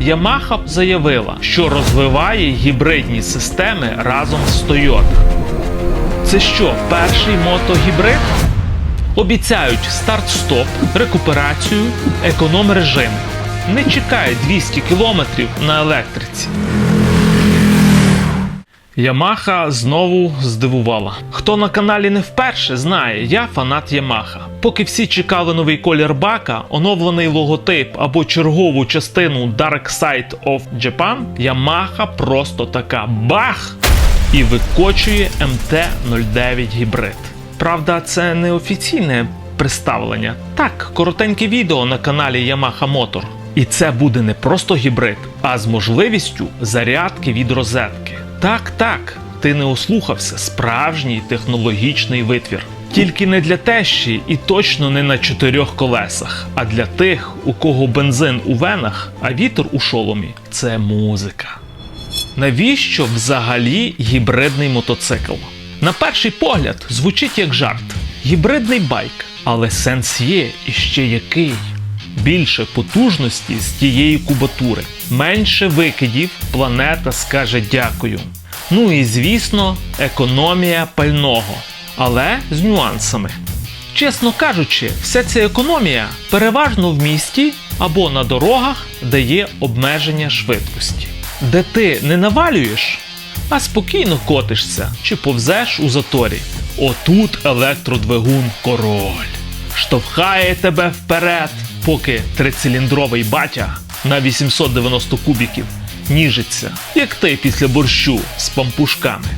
Yamaha заявила, що розвиває гібридні системи разом з Toyota. Це що, перший мотогібрид? Обіцяють старт-стоп, рекуперацію, економ-режим. Не чекає 200 км на електриці. Ямаха знову здивувала. Хто на каналі не вперше знає, я фанат Ямаха. Поки всі чекали новий колір бака, оновлений логотип або чергову частину Dark Side of Japan, Ямаха просто така бах! і викочує МТ-09 гібрид. Правда, це не офіційне представлення. Так, коротеньке відео на каналі Yamaha Motor. І це буде не просто гібрид, а з можливістю зарядки від розетки. Так, так, ти не ослухався, справжній технологічний витвір. Тільки не для тещі і точно не на чотирьох колесах, а для тих, у кого бензин у венах, а вітер у шоломі це музика. Навіщо взагалі гібридний мотоцикл? На перший погляд звучить як жарт. Гібридний байк, але сенс є і ще який. Більше потужності з тієї кубатури, менше викидів, планета скаже дякую. Ну і звісно, економія пального, але з нюансами. Чесно кажучи, вся ця економія переважно в місті або на дорогах, де є обмеження швидкості, де ти не навалюєш, а спокійно котишся чи повзеш у заторі. Отут електродвигун король штовхає тебе вперед, поки трициліндровий батя на 890 кубіків ніжиться, як ти після борщу з пампушками.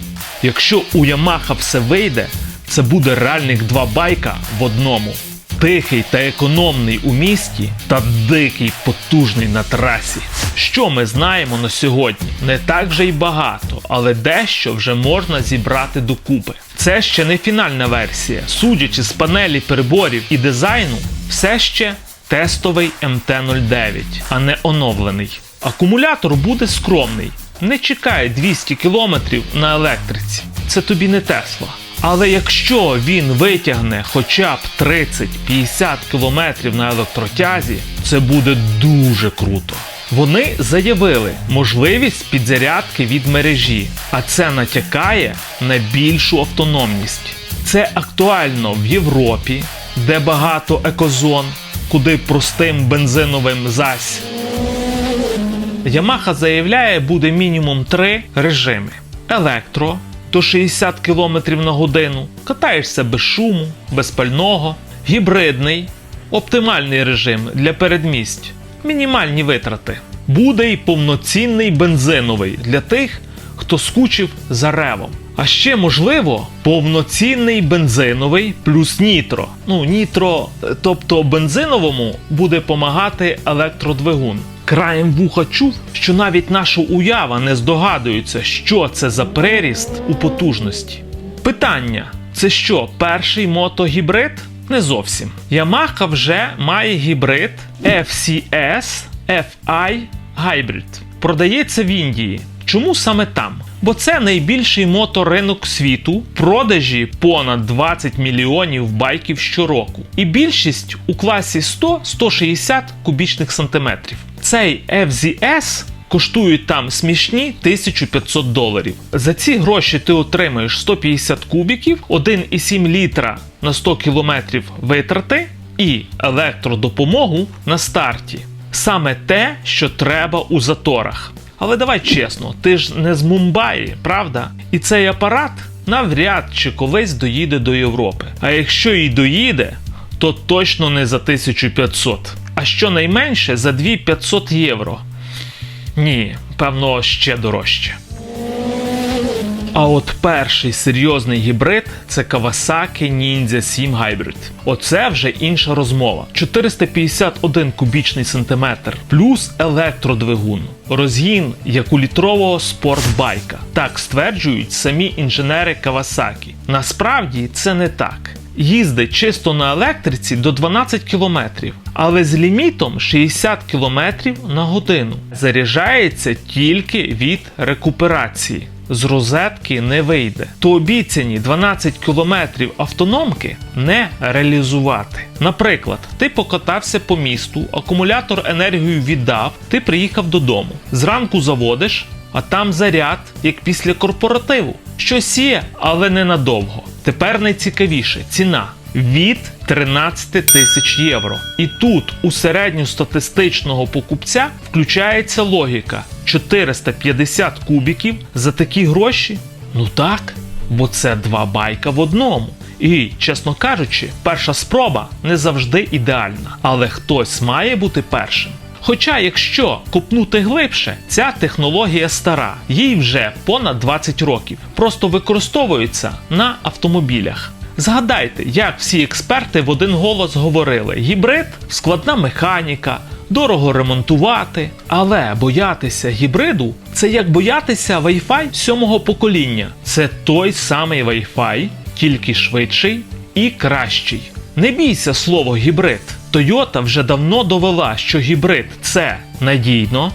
Якщо у Ямаха все вийде, це буде реальних два байка в одному. Тихий та економний у місті та дикий потужний на трасі. Що ми знаємо на сьогодні? Не так вже й багато, але дещо вже можна зібрати докупи. Це ще не фінальна версія. Судячи з панелі переборів і дизайну, все ще тестовий МТ-09, а не оновлений. Акумулятор буде скромний. Не чекає 200 км на електриці. Це тобі не Тесла. Але якщо він витягне хоча б 30-50 км на електротязі, це буде дуже круто. Вони заявили можливість підзарядки від мережі, а це натякає на більшу автономність. Це актуально в Європі, де багато екозон, куди простим бензиновим зась. Yamaha заявляє, буде мінімум три режими: електро до 60 км на годину, катаєшся без шуму, без пального, гібридний, оптимальний режим для передмість, мінімальні витрати. Буде й повноцінний бензиновий для тих, хто скучив за ревом. А ще можливо повноцінний бензиновий плюс нітро. Ну, нітро, е, тобто бензиновому буде помагати електродвигун. Краєм вуха чув, що навіть наша уява не здогадується, що це за приріст у потужності. Питання: це що, перший мотогібрид? Не зовсім. Yamaha вже має гібрид FCS FI Hybrid. Продається в Індії. Чому саме там? Бо це найбільший моторинок світу, продажі понад 20 мільйонів байків щороку. І більшість у класі 100-160 кубічних сантиметрів. Цей FZS коштує там смішні 1500 доларів. За ці гроші ти отримаєш 150 кубіків, 1,7 літра на 100 кілометрів витрати і електродопомогу на старті. Саме те, що треба у заторах. Але давай чесно, ти ж не з Мумбаї, правда? І цей апарат навряд чи колись доїде до Європи. А якщо і доїде, то точно не за 1500, а щонайменше за 2500 євро. Ні, певно, ще дорожче. А от перший серйозний гібрид це Kawasaki Ninja 7 Hybrid. Оце вже інша розмова. 451 кубічний сантиметр плюс електродвигун. Розгін як у літрового спортбайка. Так стверджують самі інженери Kawasaki. Насправді це не так. Їздить чисто на електриці до 12 км, але з лімітом 60 км на годину. Заряджається тільки від рекуперації. З розетки не вийде, то обіцяні 12 кілометрів автономки не реалізувати. Наприклад, ти покатався по місту, акумулятор енергію віддав, ти приїхав додому. Зранку заводиш, а там заряд, як після корпоративу. Щось є, але ненадовго. Тепер найцікавіше ціна від 13 тисяч євро. І тут у середньостатистичного покупця включається логіка: 450 кубіків за такі гроші? Ну так, бо це два байка в одному. І, чесно кажучи, перша спроба не завжди ідеальна, але хтось має бути першим. Хоча, якщо копнути глибше, ця технологія стара, їй вже понад 20 років, просто використовується на автомобілях. Згадайте, як всі експерти в один голос говорили: гібрид складна механіка, дорого ремонтувати. Але боятися гібриду це як боятися Wi-Fi сьомого покоління. Це той самий Wi-Fi, тільки швидший і кращий. Не бійся слово гібрид. Toyota вже давно довела, що гібрид це надійно,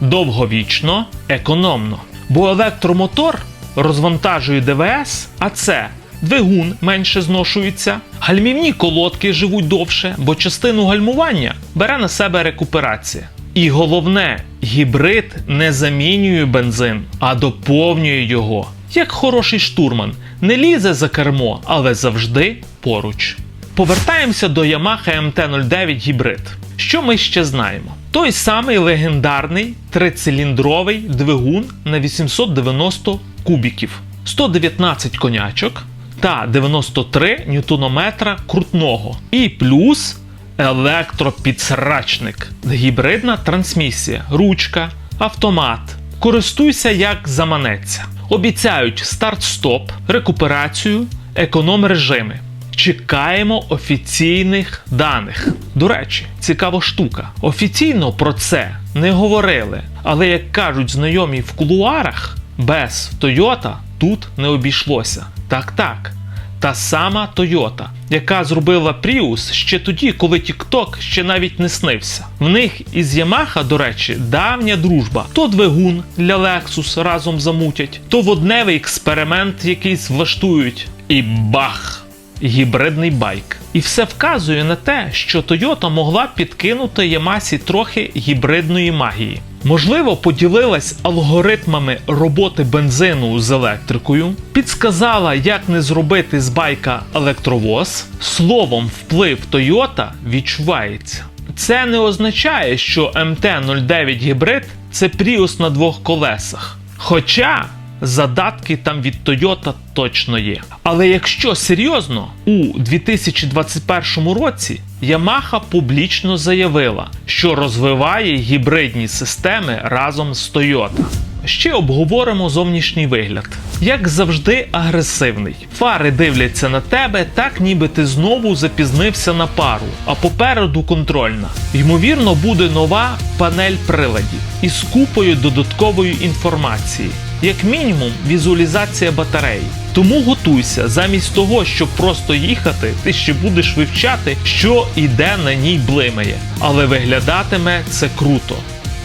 довговічно, економно. Бо електромотор розвантажує ДВС, а це двигун менше зношується, гальмівні колодки живуть довше, бо частину гальмування бере на себе рекуперація. І головне, гібрид не замінює бензин, а доповнює його. Як хороший штурман, не лізе за кермо, але завжди поруч. Повертаємося до Yamaha MT-09 гібрид. Що ми ще знаємо? Той самий легендарний трициліндровий двигун на 890 кубіків, 119 конячок та 93 ньютонометра крутного. І плюс електропідсрачник, гібридна трансмісія, ручка, автомат. Користуйся як заманеться. Обіцяють старт-стоп, рекуперацію, економ режими. Чекаємо офіційних даних. До речі, цікава штука. Офіційно про це не говорили, але як кажуть знайомі в кулуарах, без Toyota тут не обійшлося. Так, так. Та сама Toyota, яка зробила Prius ще тоді, коли TikTok ще навіть не снився. В них із Yamaha, до речі, давня дружба. То двигун для Lexus разом замутять, то водневий експеримент якийсь влаштують. І бах! гібридний байк. І все вказує на те, що Toyota могла підкинути Ямасі трохи гібридної магії. Можливо, поділилась алгоритмами роботи бензину з електрикою, підсказала, як не зробити з байка електровоз. Словом, вплив Toyota відчувається. Це не означає, що МТ-09 гібрид це Prius на двох колесах. Хоча задатки там від Toyota точно є. Але якщо серйозно, у 2021 році Yamaha публічно заявила, що розвиває гібридні системи разом з Toyota. Ще обговоримо зовнішній вигляд. Як завжди, агресивний. Фари дивляться на тебе, так ніби ти знову запізнився на пару, а попереду контрольна. Ймовірно, буде нова панель приладів із купою додаткової інформації. Як мінімум, візуалізація батареї. Тому готуйся, замість того, щоб просто їхати, ти ще будеш вивчати, що і де на ній блимає. Але виглядатиме це круто.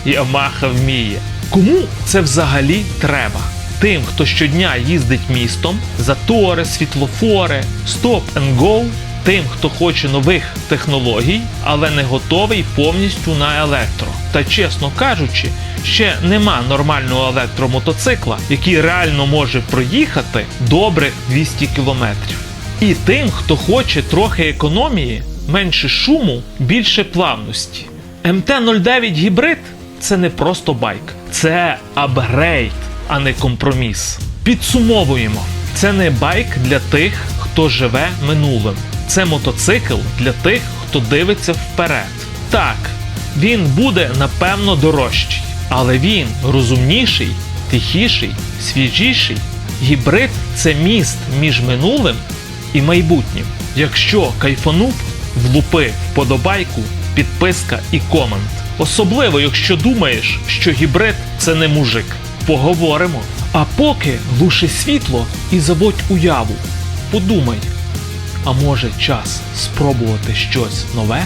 Ямаха вміє. Кому це взагалі треба? Тим, хто щодня їздить містом, затори, світлофори, стоп and go, тим, хто хоче нових технологій, але не готовий повністю на електро. Та чесно кажучи, ще нема нормального електромотоцикла, який реально може проїхати добрих 200 кілометрів. І тим, хто хоче трохи економії, менше шуму, більше плавності. МТ-09 гібрид це не просто байк, це апгрейд, а не компроміс. Підсумовуємо: це не байк для тих, хто живе минулим. Це мотоцикл для тих, хто дивиться вперед. Так, він буде напевно дорожчий, але він розумніший, тихіший, свіжіший. Гібрид це міст між минулим і майбутнім. Якщо кайфанув, влупи вподобайку, підписка і комент. Особливо, якщо думаєш, що гібрид це не мужик. Поговоримо. А поки глуши світло і заводь уяву. Подумай, а може час спробувати щось нове?